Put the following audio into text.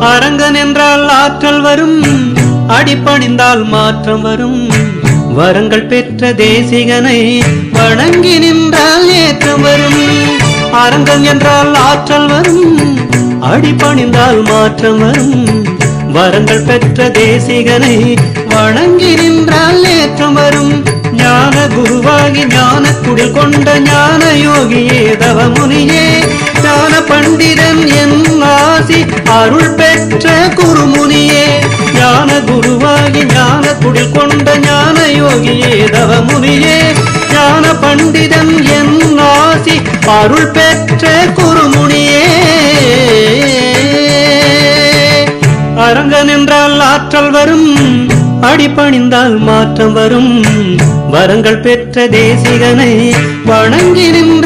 அரங்கன் என்றால் ஆற்றல் வரும். அடிப்பணிந்தால் மாற்றம் வரும். வரங்கள் பெற்ற தேசிகனை வணங்கி நின்றால் ஏற்றம் வரும். அரங்கன் என்றால் ஆற்றல் வரும். அடிப்பணிந்தால் மாற்றம் வரும். வரங்கள் பெற்ற தேசிகனை வணங்கி நின்றால் ஏற்றம் வரும். ஞான குருவாகி ஞான குடில் கொண்ட ஞான யோகியே தவம் ஆசி அருள் பெற்ற குருமுனியே ஞான குருவாகி ஞான குடில் கொண்ட ஞான யோகியே தவமுனியே. ஞான பண்டிதன் என் ஆசி அருள் பெற்ற குருமுனியே. அரங்கன் என்றால் ஆற்றல் வரும் அடிபணிந்தால் மாற்றம் வரும். வரங்கள் பெற்ற தேசிகனை வணங்கி நின்ற